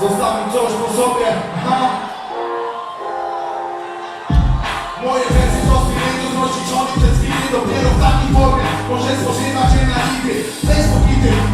Zostawił coś po sobie. Ha. Moje wersje to zmienieniu znosić przez winy. Dopiero w takiej formie. Może spoczywać się na nigdy Weź pobity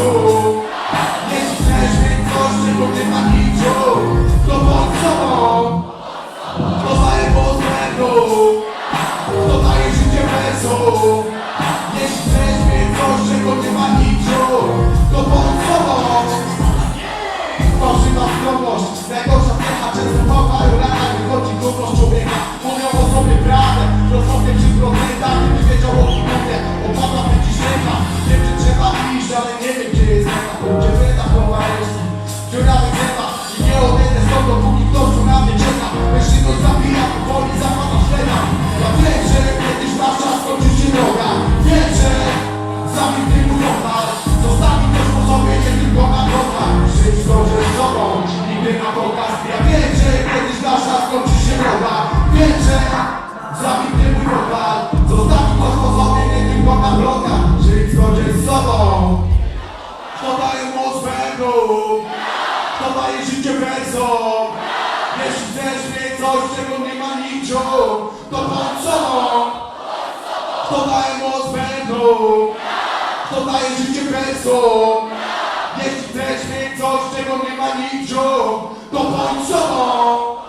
soul. co z sobą. Kto daje moc węglu Kto daje życie wersom Jeśli chcesz mieć coś, czego nie ma nigdzie To bądź sobą. Kto daje moc węglu Kto daje życie wersom Jeśli chcesz mieć coś, czego nie ma nigdzie To bądź sobą.